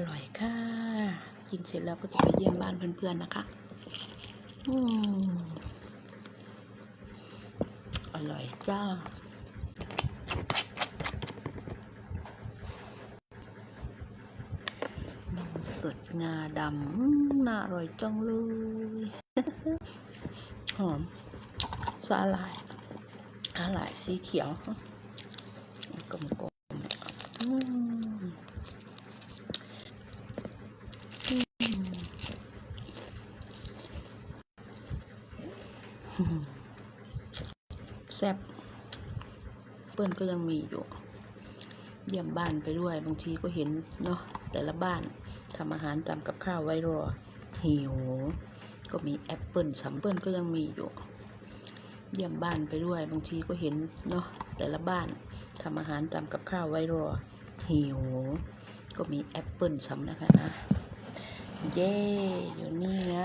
อร่อยค่ะ กินเสร็จแล้วก็จะไปเยี่ยมบ้านเพื่อนๆนะคะอืมอร่อยจ้านมสดงาดำน่าอร่อยจังเลย หอมสาหร่ายสาหร่ายสีเขียวกลมๆอืมอืม แซ่บเปิ้ลก็ยังมีอยู่ เยี่ยมบ้านไปด้วย บางทีก็เห็นเนาะแต่ละบ้านทำอาหารตามกับข้าวไว้รอหิวก็มีแอปเปิลสัมเปิลก็ยังมีอยู่ เยี่ยมบ้านไปด้วย บางทีก็เห็นเนาะแต่ละบ้านทำอาหารตามกับข้าวไว้รอหิวก็มีแอปเปิลสัมนะคะนะเย่อยู่นี่ไง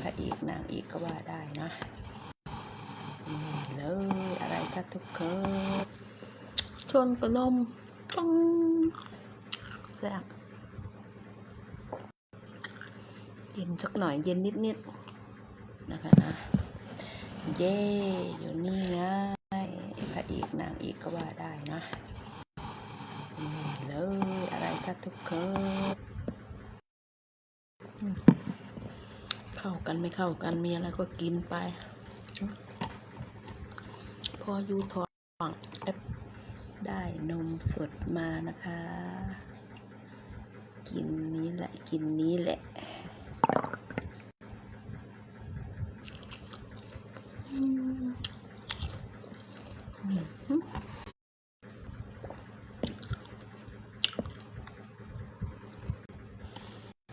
พระเอกนางเอกก็ว่าได้นะ เลยอะไรคะทุกคนชนกระลมต้องแซ่บเย็นสักหน่อยเย็นนิดๆนะคะนะ เย่อยู่นี่ไงพระเอกนางเอกก็ว่าได้นะเลยอะไรคะทุกคนเข้ากันไม่เข้ากันมีอะไรก็กินไป พอยูทองแอปได้นมสดมานะคะ กินนี้แหละกินนี้แหละ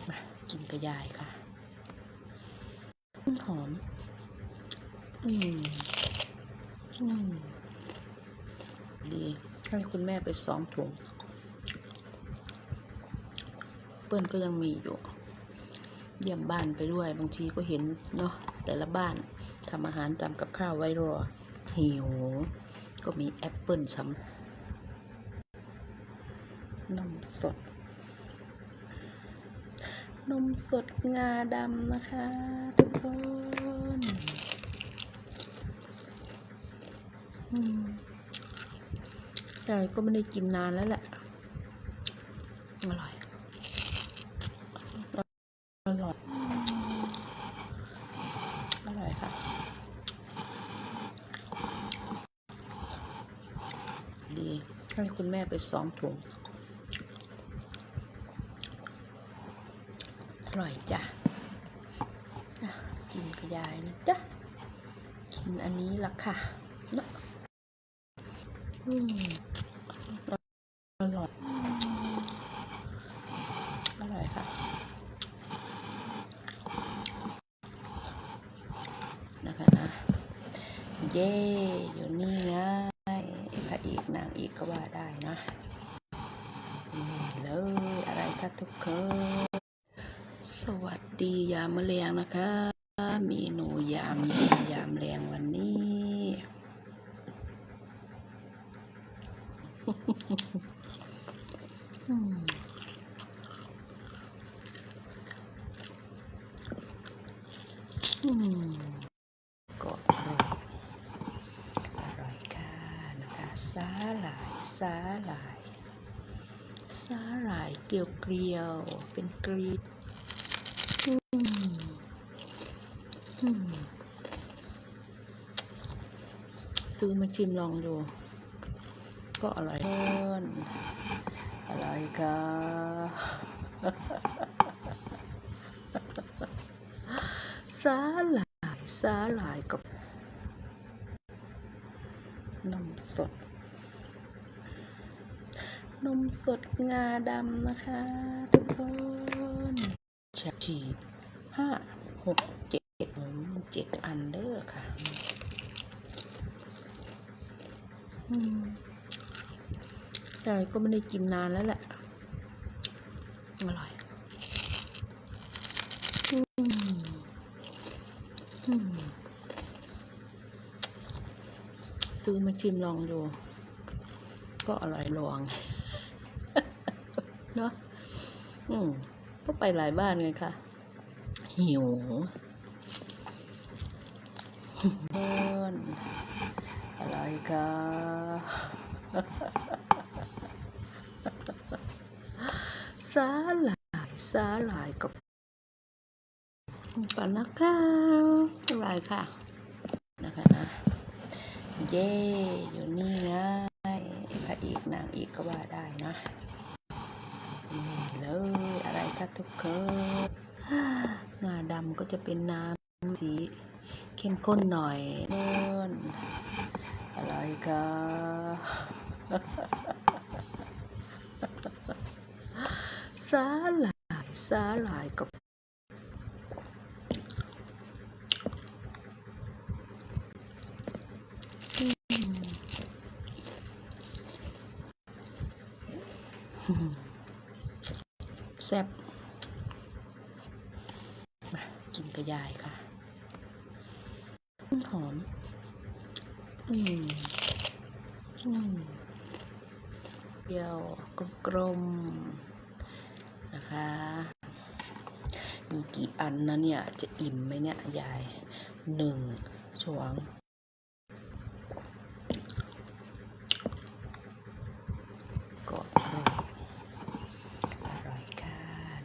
มา กินกระยายค่ะ หอม อืมอืม ดีให้คุณแม่ไปสองถุง เปิ้ลก็ยังมีอยู่ เยี่ยมบ้านไปด้วย บางทีก็เห็นเนาะแต่ละบ้านทำอาหารตามกับข้าวไว้รอ หิว ก็มีแอปเปิลซ้ำนมสด นมสดงาดำนะคะ ทุกคน แต่ก็ไม่ได้กินนานแล้วแหละ อร่อย อร่อย อร่อยค่ะ ดีให้คุณแม่ไปสองถุง อร่อยจ้ะกินกระยายนะจ๊ะ กินอันนี้ละค่ะ อร่อย อร่อยค่ะ นะคะนะ เย่อยู่นี่ไงพระเอกนางเอกก็ว่าได้นะนี่เลยอะไรคะทุกคน สวัสดียามมะเรียงนะคะ เมนูยามเย็นยามแรงวันนี้ อืมอืม ก็อร่อยอร่อยค่ะนะคะสาหร่ายสาหร่ายสาหร่ายเกลียวเกลียวเป็นกรีดซื้อมาชิมลองดู ก็อร่อยเพิ่นอร่อยค่ะ สาหร่าย สาหร่ายกับนมสด นมสดงาดำนะคะ ทุกคนชาชีห้าหกเจ็ดอืมเจ็ดอันเด้อค่ะ อืม แต่ก็ไม่ได้กินนานแล้วแหละ อร่อยอืมอืมซื้อมาชิมลองดู ก็อร่อยลองเนาะอืมก็ไปหลายบ้านไงคะหิวเพื่อนอะไรคะ สาหร่ายสาหร่ายกับก่อนนะคะอะไรค่ะ นะคะนะ เย่อยู่นี่ไงพระเอกนางเอกก็ว่าได้นะนี่เลยอะไรคะทุกคนงาดำก็จะเป็นน้ำสีเข้มข้นหน่อยเนิ่นอะไรคะ สาหร่ายสาหร่ายกับแซ่บมากินกระยายค่ะ หอม อืม อืมเปรี้ยวกลมๆ นะคะ มีกี่อันนะเนี่ย จะอิ่มไหมเนี่ยยายหนึ่งสองกดกรอบอร่อยค่ะ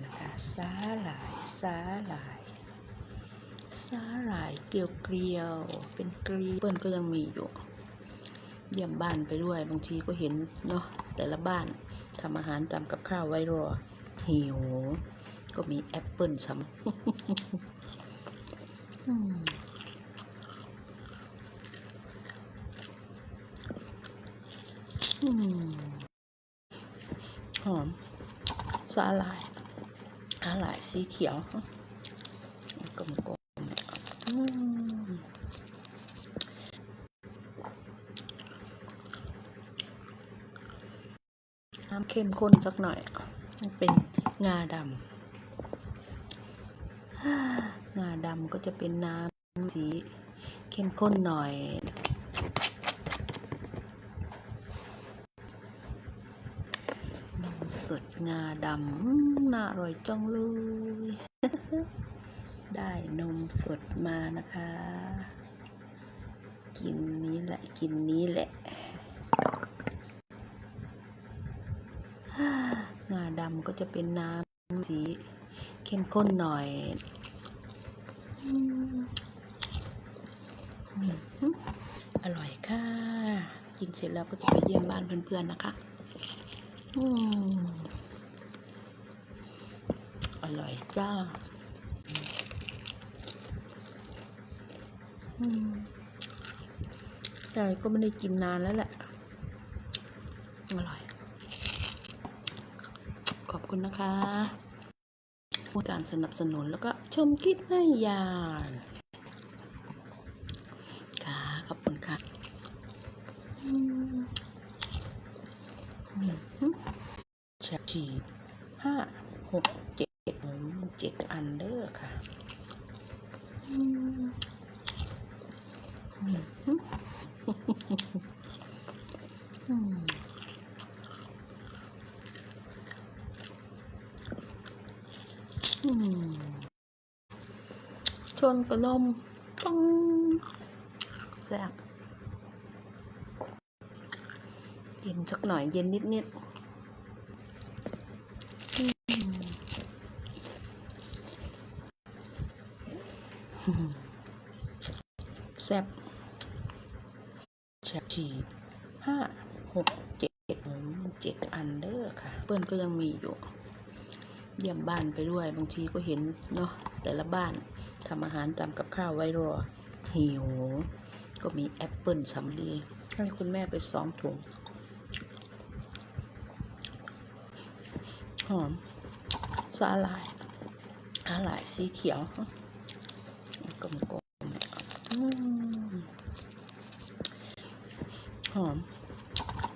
นะคะสาหร่ายสาหร่ายสาหร่ายเกลียวเกลียวเป็นเกลียวเปิ้ลก็ยังมีอยู่เยี่ยมบ้านไปด้วยบางทีก็เห็นเนาะแต่ละบ้านทำอาหารตามกับข้าวไว้รอ หิว ก็มีแอปเปิลซ้ำหอมสาหร่ายสาหร่ายสีเขียวกลมๆอืมน้ำเข้มข้นสักหน่อย เป็นงาดำงาดำก็จะเป็นน้ำสีเข้มข้นหน่อยนมสดงาดำน่าอร่อยจังเลย ได้นมสดมานะคะ กินนี้แหละ กินนี้แหละ งาดำ ก็จะเป็นน้ำสีเข้มข้นหน่อยอร่อยค่ะ กินเสร็จแล้วก็จะไปเยี่ยมบ้านเพื่อนๆนะคะอร่อยจ้าอืมยายก็ไม่ได้กินนานแล้วแหละ อร่อย ขอบ คุณนะคะการสนับสนุนแล้วก็ชมคลิปให้ยานค่ะ ขอบคุณค่ะแชร์ชีห้าหกเจ็ดอืมเจ็ดอันเดอร์ค่ะอืมอืมอืม อืมช นกระลมต้องแซ่บเย็นสักหน่อยเย็นนิดนิดแซ่บแชบชีห้าหกเจ็ดเจ็ดอันเดอร์ค่ะ เปิ้ลก็ยังมีอยู่ เยี่ยมบ้านไปด้วย บางทีก็เห็นเนาะแต่ละบ้าน ทำอาหารตามกับข้าวไว้รอหิว ก็มีแอปเปิลสำลีให้คุณแม่ไปสองถุง หอมสาหร่ายสาหร่ายสีเขียวกลมๆอืมหอม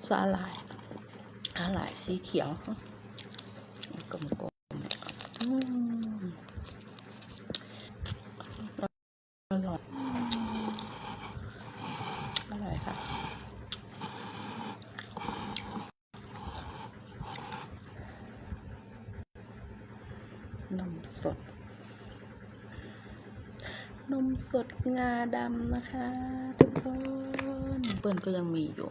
สาหร่ายสาหร่ายสีเขียวกลมๆ อืมอร่อยอร่อยค่ะ นม สด นมสดงาดำนะคะ ทุกคน เปิ้ลก็ยังมีอยู่